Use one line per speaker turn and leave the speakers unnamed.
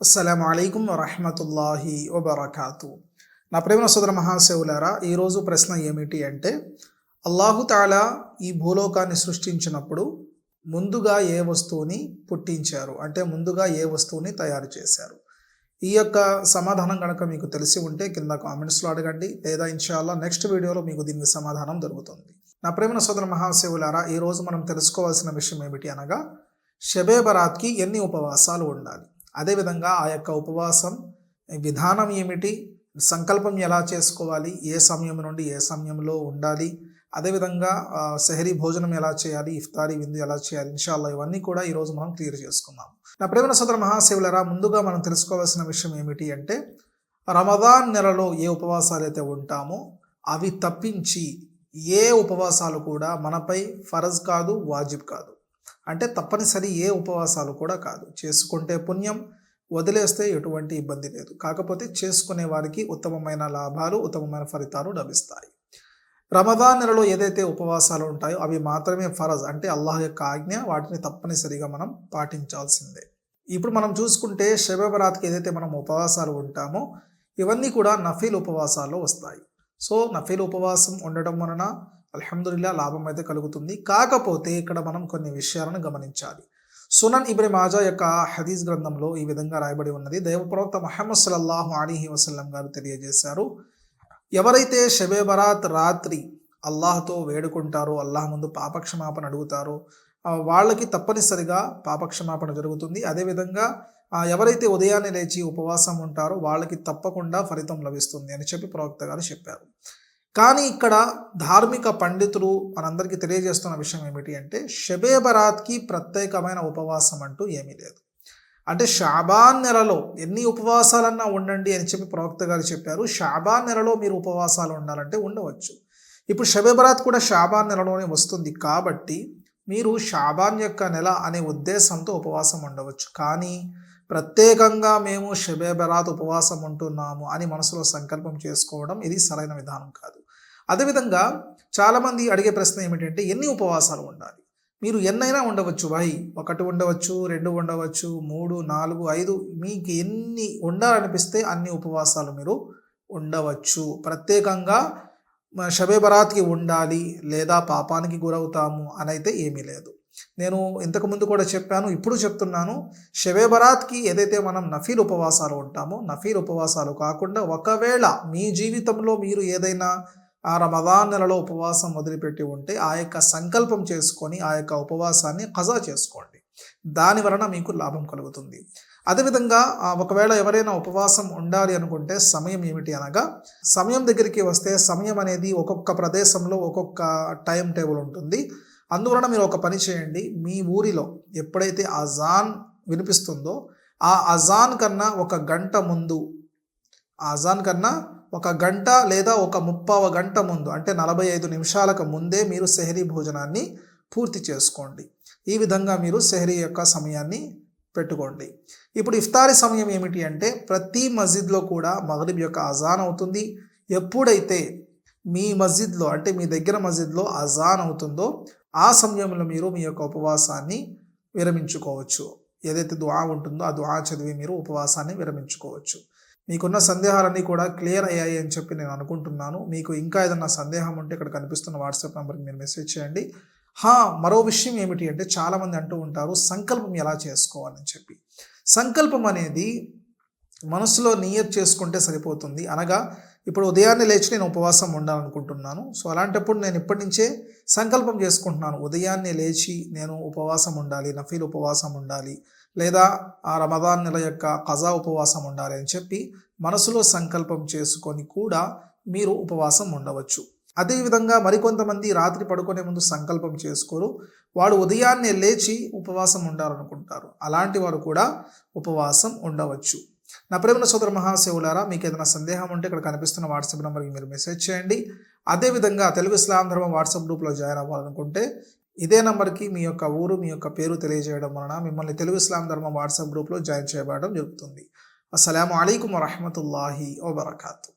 అస్సలం అయికం వరహమతుల్లాహి వబర్కాతు. నా ప్రేమ సోదర మహాశివులారా ఈరోజు ప్రశ్న ఏమిటి అంటే అల్లాహు తాలా ఈ భూలోకాన్ని సృష్టించినప్పుడు ముందుగా ఏ వస్తువుని పుట్టించారు? అంటే ముందుగా ఏ వస్తువుని తయారు చేశారు? ఈ యొక్క సమాధానం కనుక మీకు తెలిసి ఉంటే కింద కామెంట్స్లో అడగండి లేదా ఇన్షాల్లా నెక్స్ట్ వీడియోలో మీకు దీనికి సమాధానం దొరుకుతుంది. నా ప్రేమ సోదర మహాశివులారా ఈరోజు మనం తెలుసుకోవాల్సిన విషయం ఏమిటి అనగా షబే బరాత్కి ఎన్ని ఉపవాసాలు ఉండాలి? అదేవిధంగా ఆ యొక్క ఉపవాసం విధానం ఏమిటి సంకల్పం ఎలా చేసుకోవాలి ఏ సమయం నుండి ఏ సమయంలో ఉండాలి అదేవిధంగా సెహరీ భోజనం ఎలా చేయాలి ఇఫ్తారీ విందు ఎలా చేయాలి ఇన్షాల్లా ఇవన్నీ కూడా ఈరోజు మనం క్లియర్ చేసుకుందాం. నా ప్రేమ సోదర మహాశివులరా ముందుగా మనం తెలుసుకోవాల్సిన విషయం ఏమిటి అంటే రమదాన్ నెలలో ఏ ఉపవాసాలు అయితే ఉంటామో అవి తప్పించి ఏ ఉపవాసాలు కూడా మనపై ఫరజ్ కాదు వాజిబ్ కాదు. అంటే తప్పనిసరి ఏ ఉపవాసాలు కూడా కాదు. చేసుకుంటే పుణ్యం వదిలేస్తే ఎటువంటి ఇబ్బంది లేదు. కాకపోతే చేసుకునే వారికి ఉత్తమమైన లాభాలు ఉత్తమమైన ఫలితాలు లభిస్తాయి. రమదాన్ నెలలో ఏదైతే ఉపవాసాలు ఉంటాయో అవి మాత్రమే ఫరజ్ అంటే అల్లాహ్ యొక్క ఆజ్ఞ వాటిని తప్పనిసరిగా మనం పాటించాల్సిందే. ఇప్పుడు మనం చూసుకుంటే శబరాత్కి ఏదైతే మనం ఉపవాసాలు ఉంటామో ఇవన్నీ కూడా నఫీల్ ఉపవాసాల్లో వస్తాయి. సో నఫీల్ ఉపవాసం ఉండడం వలన అల్హమ్దుల్లా లాభం అయితే కలుగుతుంది. కాకపోతే ఇక్కడ మనం కొన్ని విషయాలను గమనించాలి. సునన్ ఇబ్రి మాజా యొక్క హదీస్ గ్రంథంలో ఈ విధంగా రాయబడి ఉన్నది. దైవప్రవక్త మహమ్మద్ సల్లల్లాహు అలీహి వసల్లం గారు తెలియజేశారు. ఎవరైతే షబే బరాత్ రాత్రి అల్లాహ్తో వేడుకుంటారో అల్లాహ్ ముందు పాపక్షమాపణ అడుగుతారో వాళ్ళకి తప్పనిసరిగా పాపక్షమాపణ జరుగుతుంది. అదేవిధంగా ఎవరైతే ఉదయాన్నే లేచి ఉపవాసం ఉంటారో వాళ్ళకి తప్పకుండా ఫలితం లభిస్తుంది అని చెప్పి ప్రవక్త గారు చెప్పారు. కానీ ఇక్కడ ధార్మిక పండితులు మనందరికీ తెలియజేస్తున్న విషయం ఏమిటి అంటే షబే బరాత్కి ప్రత్యేకమైన ఉపవాసం అంటూ ఏమీ లేదు. అంటే షాబాన్ నెలలో ఎన్ని ఉపవాసాలన్నా ఉండండి అని చెప్పి ప్రవక్త గారు చెప్పారు. షాబాన్ నెలలో మీరు ఉపవాసాలు ఉండాలంటే ఉండవచ్చు. ఇప్పుడు షబే బరాత్ కూడా షాబాన్ నెలలోనే వస్తుంది కాబట్టి మీరు షాబాన్ యొక్క నెల అనే ఉద్దేశంతో ఉపవాసం ఉండవచ్చు. కానీ ప్రత్యేకంగా మేము షబే బరాత్ ఉపవాసం ఉంటున్నాము అని మనసులో సంకల్పం చేసుకోవడం ఇది సరైన విధానం కాదు. అదేవిధంగా చాలామంది అడిగే ప్రశ్న ఏమిటంటే ఎన్ని ఉపవాసాలు ఉండాలి? మీరు ఎన్నైనా ఉండవచ్చు. భాయ్ ఒకటి ఉండవచ్చు రెండు ఉండవచ్చు మూడు నాలుగు ఐదు. మీకు ఎన్ని ఉండాలనిపిస్తే అన్ని ఉపవాసాలు మీరు ఉండవచ్చు. ప్రత్యేకంగా షబే బరాత్కి ఉండాలి లేదా పాపానికి గురవుతాము అని అయితే ఏమీ లేదు. నేను ఇంతకుముందు కూడా చెప్పాను ఇప్పుడు చెప్తున్నాను. షబే బరాత్కి ఏదైతే మనం నఫీల్ ఉపవాసాలు ఉంటామో నఫీల్ ఉపవాసాలు కాకుండా ఒకవేళ మీ జీవితంలో మీరు ఏదైనా ఆ రమదాన్ నెలలో ఉపవాసం వదిలిపెట్టి ఉంటే ఆ యొక్క సంకల్పం చేసుకొని ఆ యొక్క ఉపవాసాన్ని ఖజా చేసుకోండి. దాని వలన మీకు లాభం కలుగుతుంది. అదేవిధంగా ఒకవేళ ఎవరైనా ఉపవాసం ఉండాలి అనుకుంటే సమయం ఏమిటి అనగా సమయం దగ్గరికి వస్తే సమయం అనేది ఒక్కొక్క ప్రదేశంలో ఒక్కొక్క టైం టేబుల్ ఉంటుంది. అందువలన మీరు ఒక పని చేయండి. మీ ఊరిలో ఎప్పుడైతే అజాన్ వినిపిస్తుందో ఆ అజాన్ కన్నా ఒక గంట ముందు అజాన్ కన్నా ఒక గంట లేదా ఒక ముప్పావ గంట ముందు అంటే నలభై ఐదు నిమిషాలకు ముందే మీరు సెహరీ భోజనాన్ని పూర్తి చేసుకోండి. ఈ విధంగా మీరు సెహరీ యొక్క సమయాన్ని పెట్టుకోండి. ఇప్పుడు ఇఫ్తారీ సమయం ఏమిటి అంటే ప్రతి మస్జిద్లో కూడా మగరిబ్ యొక్క అజాన్ అవుతుంది. ఎప్పుడైతే మీ మస్జిద్లో అంటే మీ దగ్గర మస్జిద్లో అజాన్ అవుతుందో ఆ సమయంలో మీరు మీ యొక్క ఉపవాసాన్ని విరమించుకోవచ్చు. ఏదైతే దుఆ ఉంటుందో ఆ దుఆ చదివి మీరు ఉపవాసాన్ని విరమించుకోవచ్చు. మీకున్న సందేహాలన్నీ కూడా క్లియర్ అయ్యాయి అని చెప్పి నేను అనుకుంటున్నాను. మీకు ఇంకా ఏదన్నా సందేహం ఉంటే ఇక్కడ కనిపిస్తున్న వాట్సాప్ నెంబర్కి మీరు మెసేజ్ చేయండి. హా మరో విషయం ఏమిటి అంటే చాలామంది అంటూ ఉంటారు సంకల్పం ఎలా చేసుకోవాలని చెప్పి. సంకల్పం అనేది మనసులో నియత్ చేసుకుంటే సరిపోతుంది. అనగా ఇప్పుడు ఉదయాన్నే లేచి నేను ఉపవాసం ఉండాలనుకుంటున్నాను. సో అలాంటప్పుడు నేను ఇప్పటి నుంచే సంకల్పం చేసుకుంటున్నాను. ఉదయాన్నే లేచి నేను ఉపవాసం ఉండాలి నఫీల్ ఉపవాసం ఉండాలి లేదా ఆ రమదాన్ నెల యొక్క కజా ఉపవాసం ఉండాలి అని చెప్పి మనసులో సంకల్పం చేసుకొని కూడా మీరు ఉపవాసం ఉండవచ్చు. అదేవిధంగా మరికొంతమంది రాత్రి పడుకునే ముందు సంకల్పం చేసుకోరు. వాడు ఉదయాన్నే లేచి ఉపవాసం ఉండాలనుకుంటారు. అలాంటి వారు కూడా ఉపవాసం ఉండవచ్చు. నా ప్రేమ సోదర మహాశివులారా మీకు ఏదైనా సందేహం ఉంటే ఇక్కడ కనిపిస్తున్న వాట్సాప్ నెంబర్కి మీరు మెసేజ్ చేయండి. అదేవిధంగా తెలుగు ఇస్లాం ధర్మం వాట్సాప్ గ్రూప్లో జాయిన్ అవ్వాలనుకుంటే ఇదే నెంబర్కి మీ యొక్క ఊరు మీ యొక్క పేరు తెలియజేయడం వలన మిమ్మల్ని తెలుగు ఇస్లాం ధర్మం వాట్సాప్ గ్రూప్లో జాయిన్ చేయబడడం జరుగుతుంది. అస్సలం అయికం వరహమతుల్లాహి వబర్కాతూ.